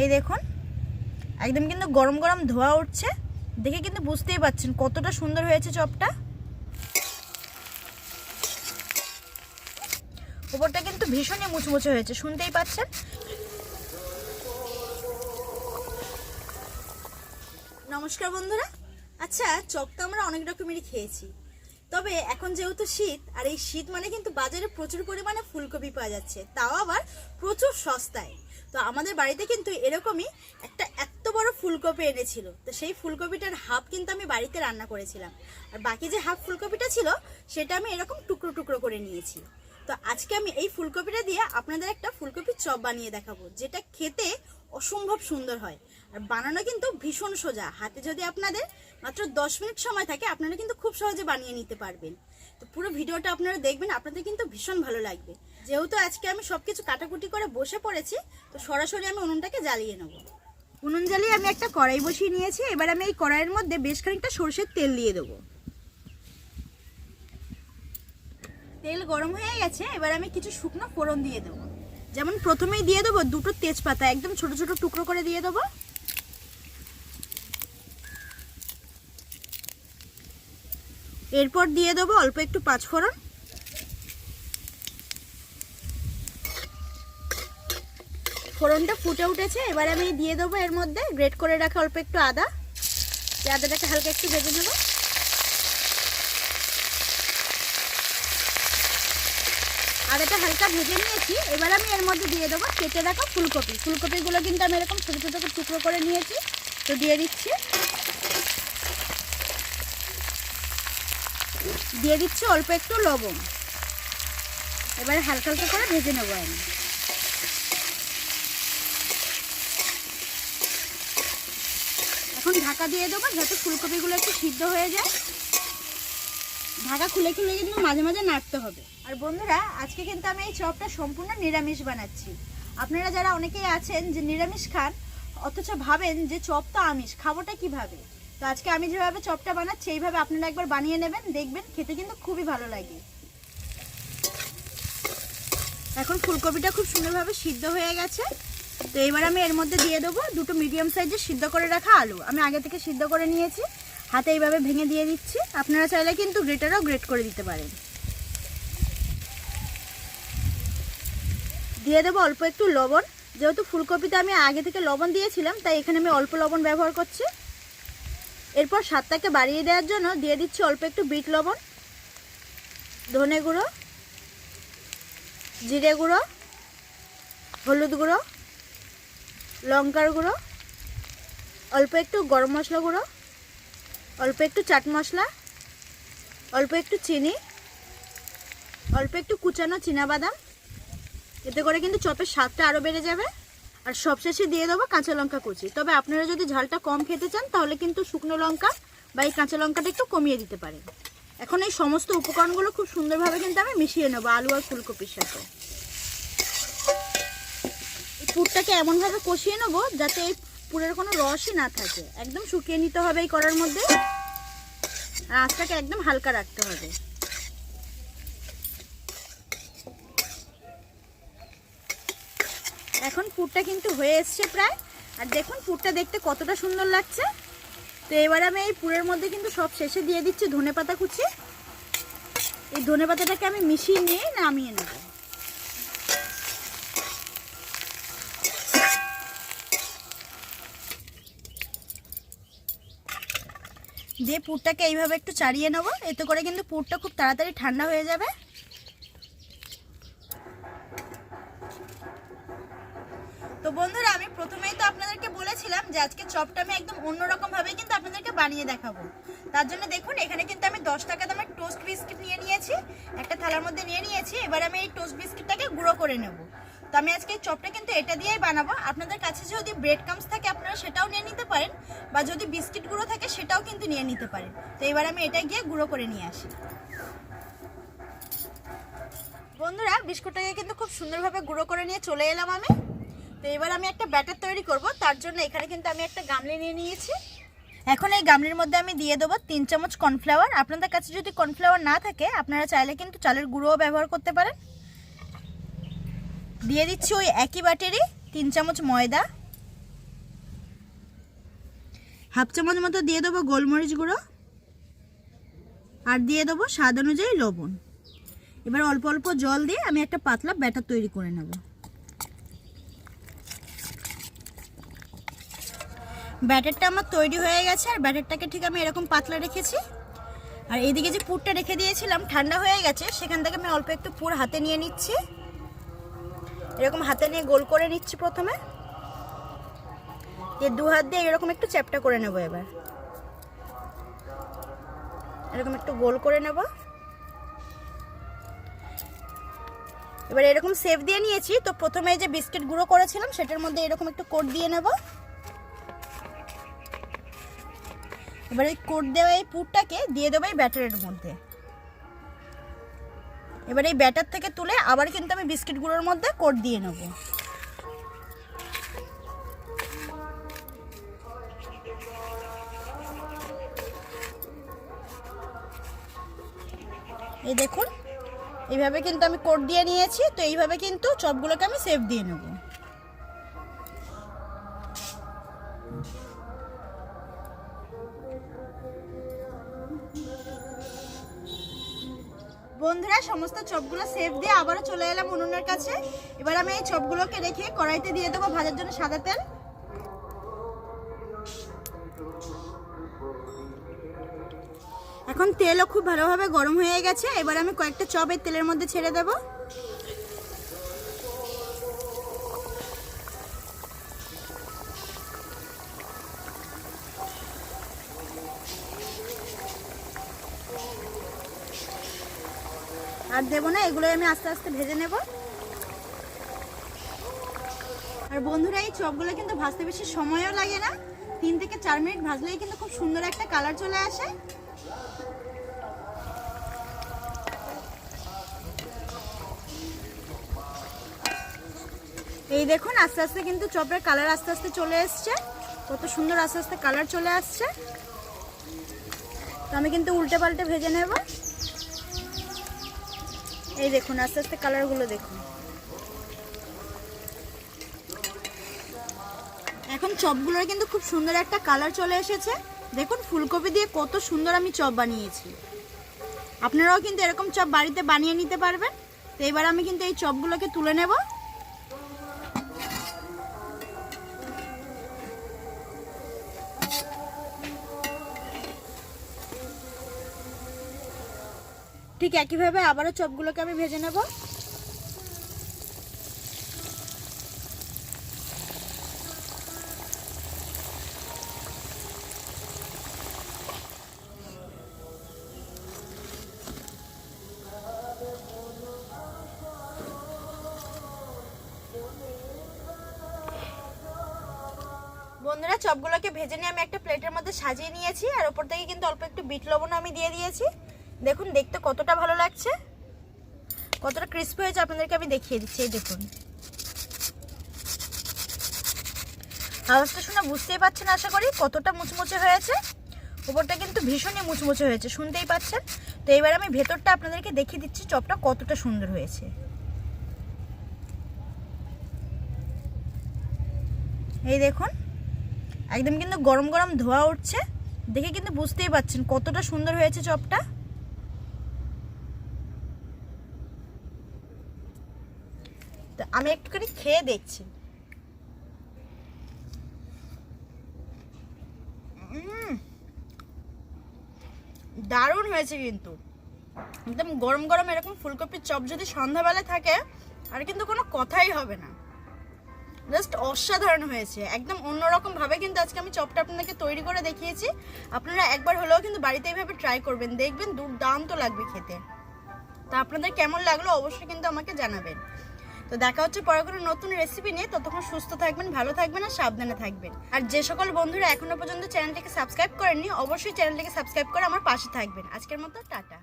এই দেখুন, একদম কিন্তু গরম গরম ধোয়া উঠছে। দেখে কিন্তু বুঝতেই পাচ্ছেন কতটা সুন্দর হয়েছে চপটা। ওপরটা কিন্তু ভীষণই মুচমুচে হয়েছে, শুনতেই পাচ্ছেন? নমস্কার বন্ধুরা। আচ্ছা চপ তো আমরা অনেক রকমেরই খেয়েছি। তবে এখন যেহেতু শীত, আর এই শীত মানে কিন্তু বাজারে প্রচুর পরিমাণে ফুলকপি পাওয়া যাচ্ছে, তাও আবার প্রচুর সস্তায়। তো আমাদের বাড়িতে কিন্তু এরকমই একটা এত বড় ফুলকপি এনেছিল। তো সেই ফুলকপিটার হাফ কিন্তু আমি বাড়িতে রান্না করেছিলাম। আর বাকি যে হাফ ফুলকপিটা ছিল, সেটা আমি এরকম টুকরো টুকরো করে নিয়েছি। তো আজকে আমি এই ফুলকপিটা দিয়ে আপনাদের একটা ফুলকপির চপ বানিয়ে দেখাবো, যেটা খেতে অসম্ভব সুন্দর হয়। আর বানানো কিন্তু ভীষণ সোজা। হাতে যদি আপনাদের মাত্র দশ মিনিট সময় থাকে, আপনারা কিন্তু খুব সহজে বানিয়ে নিতে পারবেন। তো পুরো ভিডিওটা আপনারা দেখবেন, আপনাদের কিন্তু ভীষণ ভালো লাগবে। যেহেতু আজকে আমি সব কিছু কাটাকুটি করে বসে পড়েছি, তো সরাসরি আমি উনুনটাকে জ্বালিয়ে নেব। উনুন জ্বালিয়ে আমি একটা কড়াই বসিয়ে নিয়েছি। এবার আমি এই কড়াইয়ের মধ্যে বেশ খানিকটা সর্ষের তেল দিয়ে দেবো। তেল গরম হয়ে গেছে, এবার আমি কিছু শুকনো ফোড়ন দিয়ে দেবো। যেমন প্রথমেই দিয়ে দেবো দুটো তেজপাতা, একদম ছোট ছোট টুকরো করে দিয়ে দেবো। এরপর দিয়ে দেবো অল্প একটু পাঁচফোড়ন। ফোড়নটা ফুটে উঠেছে, এবার আমি দিয়ে দেবো এর মধ্যে গ্রেট করে রাখা অল্প একটু আদা। আদাটাকে হালকা একটু ভেজে নেব। আদাটা হালকা ভেজে নিয়েছি। এবার আমি এর মধ্যে দিয়ে দেবো কেটে রাখা ফুলকপি। ফুলকপিগুলো কিন্তু আমি এরকম ছোটো ছোটো করে টুকরো করে নিয়েছি। তো দিয়ে দিচ্ছি। দিয়ে দিচ্ছি অল্প একটু লবণ। এবারে হালকা হালকা করে ভেজে নেব আমি। এখন ঢাকা দিয়ে দেবো যাতে ফুলকপিগুলো একটু সিদ্ধ হয়ে যায়। ঢাকা খুলে খুলে কিন্তু মাঝে মাঝে নাড়তে হবে। আর বন্ধুরা, আজকে কিন্তু আমি এই চপটা সম্পূর্ণ নিরামিষ বানাচ্ছি। আপনারা যারা অনেকেই আছেন যে নিরামিষ খান, অথচ ভাবেন যে চপ তো আমিষ, খাবোটা কীভাবে? তো আজকে আমি যেভাবে চপটা বানাচ্ছি, এইভাবে আপনারা একবার বানিয়ে নেবেন, দেখবেন খেতে কিন্তু খুবই ভালো লাগে। এখন ফুলকপিটা খুব সুন্দরভাবে সিদ্ধ হয়ে গেছে। তো এবার আমি এর মধ্যে দিয়ে দেবো দুটো মিডিয়াম সাইজের সিদ্ধ করে রাখা আলু। আমি আগে থেকে সিদ্ধ করে নিয়েছি। হাতে এইভাবে ভেঙে দিয়ে দিচ্ছি। আপনারা চাইলে কিন্তু গ্রেটারও গ্রেট করে দিতে পারেন। দিয়ে দেবো অল্প একটু লবণ। যেহেতু ফুলকপিতে আমি আগে থেকে লবণ দিয়েছিলাম, তাই এখানে আমি অল্প লবণ ব্যবহার করছি। এরপর স্বাদটাকে বাড়িয়ে দেওয়ার জন্য দিয়ে দিচ্ছি অল্প একটু বিট লবণ, ধনে গুঁড়ো, জিরে গুঁড়ো, হলুদ গুঁড়ো, লঙ্কার গুঁড়ো, অল্প একটু গরম মশলা গুঁড়ো। অল্প একটু চাট মশলা, অল্প একটু চিনি, অল্প একটু কুচানো বাদাম এতে করে কিন্তু চপের স্বাদটা আরও বেড়ে যাবে। আর সবশেষে দিয়ে দেবো কাঁচা লঙ্কা কুচি। তবে আপনারা যদি ঝালটা কম খেতে চান, তাহলে কিন্তু শুকনো লঙ্কা বা এই কাঁচা লঙ্কাটা একটু কমিয়ে দিতে পারেন। এখন এই সমস্ত উপকরণগুলো খুব সুন্দরভাবে কিন্তু আমি মিশিয়ে নেব আলু আর ফুলকপির সাথে। পুরটাকে এমনভাবে কষিয়ে নেব যাতে এই পুরের কোনো রসই না থাকে। একদম শুকিয়ে নিতে হবে এই করার মধ্যে। আর আঁচটাকে একদম হালকা রাখতে হবে। এখন পুরটা কিন্তু হয়ে এসছে প্রায়। আর দেখুন, পুরটা দেখতে কতটা সুন্দর লাগছে। তো এবার আমি এই পুরের মধ্যে কিন্তু সব শেষে দিয়ে দিচ্ছি ধনে পাতা কুচি। এই ধনে পাতাটাকে আমি মিশিয়ে নিয়ে নামিয়ে নেব। দিয়ে পুরটাকে এইভাবে একটু চাড়িয়ে নেব, এতে করে কিন্তু পুরটা খুব তাড়াতাড়ি ঠান্ডা হয়ে যাবে। তো বন্ধুরা, আমি প্রথমেই তো আপনাদেরকে বলেছিলাম যে আজকে চপটা আমি একদম অন্যরকম ভাবে কিন্তু আপনাদেরকে বানিয়ে দেখাবো। তার জন্য দেখুন, এখানে কিন্তু আমি দশ টাকা দামের টোস্ট বিস্কিট নিয়ে নিয়েছি, একটা থালার মধ্যে নিয়ে নিয়েছি, এবার আমি এই টোস্ট বিস্কিটটাকে গুঁড়ো করে নেব। তো আমি আজকে চপটা কিন্তু এটা দিয়েই বানাবো। আপনাদের কাছে যদি ব্রেড কামস থাকে, আপনারা সেটাও নিয়ে নিতে পারেন। বা যদি বিস্কিট গুঁড়ো থাকে, সেটাও কিন্তু নিয়ে নিতে পারেন। তো এবার আমি এটা গিয়ে গুঁড়ো করে নিয়ে আসি। বন্ধুরা, বিস্কুটটাকে কিন্তু খুব সুন্দরভাবে গুঁড়ো করে নিয়ে চলে এলাম আমি। তো এবার আমি একটা ব্যাটার তৈরি করব। তার জন্য এখানে কিন্তু আমি একটা গামলি নিয়ে নিয়েছি। এখন এই গামলির মধ্যে আমি দিয়ে দেবো তিন চামচ কর্নফ্লাওয়ার। আপনাদের কাছে যদি কর্নফ্লাওয়ার না থাকে, আপনারা চাইলে কিন্তু চালের গুঁড়োও ব্যবহার করতে পারেন। দিয়ে দিচ্ছি ওই একই বাটিরই তিন চামচ ময়দা। হাফ চামচ মতো দিয়ে দেবো গোলমরিচ গুঁড়ো। আর দিয়ে দেবো স্বাদ অনুযায়ী লবণ। এবার অল্প অল্প জল দিয়ে আমি একটা পাতলা ব্যাটার তৈরি করে নেব। ব্যাটারটা আমার তৈরি হয়ে গেছে, আর ব্যাটারটাকে ঠিক আমি এরকম পাতলা রেখেছি। আর এইদিকে যে পুরটা রেখে দিয়েছিলাম, ঠান্ডা হয়ে গেছে, সেখান থেকে আমি অল্প একটু পুর হাতে নিয়ে নিচ্ছি। এরকম হাতে নিয়ে গোল করে নিচ্ছি প্রথমে। দিয়ে দু হাত দিয়ে এরকম একটু চ্যাপটা করে নেব এবার। এরকম একটু গোল করে নেব। এবার এরকম সেভ দিয়ে নিয়েছি, তো প্রথমে যে বিস্কিট গুঁড়ো করেছিলাম, সেটার মধ্যে এরকম একটু কোট দিয়ে নেব। এবার এই কোট দেওয়া এই পুরটাকে দিয়ে দেবো এই ব্যাটারের মধ্যে। এবার এই ব্যাটার থেকে তুলে আবার কিন্তু আমি বিস্কিট গুঁড়োর মধ্যে কোট দিয়ে নেব। এই দেখুন, এইভাবে কিন্তু আমি কোট দিয়ে নিয়েছি, তো এইভাবে কিন্তু চপগুলোকে আমি সেভ দিয়ে নেব। বন্ধুরা, সমস্ত চপগুলো সেভ দিয়ে আবারও চলে এলাম উনুনের কাছে। এবার আমি এই চপগুলোকে রেখে কড়াইতে দিয়ে দেবো ভাজার জন্য সাদা তেল। এখন তেলও খুব ভালোভাবে গরম হয়ে গেছে। এবার আমি কয়েকটা চপ এই তেলের মধ্যে ছেড়ে দেব। আর দেবো না এগুলো আমি আস্তে আস্তে ভেজে নেব। আর বন্ধুরা, এই চপগুলো কিন্তু ভাজতে বেশি সময়ও লাগে না। তিন থেকে চার মিনিট ভাজলেই কিন্তু খুব সুন্দর একটা কালার চলে আসে। এই দেখুন, আস্তে আস্তে কিন্তু চপের কালার আস্তে আস্তে চলে এসছে। কত সুন্দর আস্তে আস্তে কালার চলে আসছে। তো আমি কিন্তু উল্টে পাল্টে ভেজে নেব। এই দেখুন, আস্তে আস্তে কালারগুলো দেখুন। এখন চপগুলোর কিন্তু খুব সুন্দর একটা কালার চলে এসেছে। দেখুন, ফুলকপি দিয়ে কত সুন্দর আমি চপ বানিয়েছি। আপনারাও কিন্তু এরকম চপ বাড়িতে বানিয়ে নিতে পারবেন। তো এবার আমি কিন্তু এই চপগুলোকে তুলে নেব। ঠিক একইভাবে আবারও চপগুলোকে আমি ভেজে নেব। বন্ধুরা, চপগুলোকে ভেজে নিয়ে আমি একটা প্লেটের মধ্যে সাজিয়ে নিয়েছি, আর ওপর থেকে কিন্তু অল্প একটু বিট লবণ আমি দিয়ে দিয়েছি। দেখুন, দেখতে কতটা ভালো লাগছে। কতটা ক্রিস্পি হয়েছে আপনাদেরকে আমি দেখিয়ে দিচ্ছি, এই দেখুন। আওয়াজটা শুনে বুঝতেই পারছেন আশা করি কতটা মুচমুচে হয়েছে। উপরটা কিন্তু ভীষণই মুচমুচে হয়েছে, শুনতেই পাচ্ছেন। তো এবার আমি ভেতরটা আপনাদেরকে দেখিয়ে দিচ্ছি, চপটা কতটা সুন্দর হয়েছে। এই দেখুন, একদম কিন্তু গরম গরম ধোয়া উঠছে। দেখে কিন্তু বুঝতেই পাচ্ছেন কতটা সুন্দর হয়েছে চপটা। আমি একটুখানি খেয়ে দেখছি। দারুণ হয়েছে কিন্তু। একদম গরম গরম এরকম ফুলকপির চপ যদি সন্ধ্যাবেলা থাকে, আর কিন্তু কোনো কথাই হবে না। জাস্ট অসাধারণ হয়েছে। একদম অন্যরকম ভাবে কিন্তু আজকে আমি চপটা আপনাদেরকে তৈরি করে দেখিয়েছি। আপনারা একবার হলেও কিন্তু বাড়িতে এইভাবে ট্রাই করবেন, দেখবেন দুর্দান্ত লাগবে খেতে। তা আপনাদের কেমন লাগল অবশ্যই কিন্তু আমাকে জানাবেন। তো দেখা হচ্ছে পরে কোনো নতুন রেসিপি নিয়ে। ততক্ষণ সুস্থ থাকবেন, ভালো থাকবেন আর সাবধানে থাকবেন। আর যে সকল বন্ধুরা এখনও পর্যন্ত চ্যানেলটিকে সাবস্ক্রাইব করেননি, অবশ্যই চ্যানেলটিকে সাবস্ক্রাইব করে আমার পাশে থাকবেন। আজকের মতো, টাটা।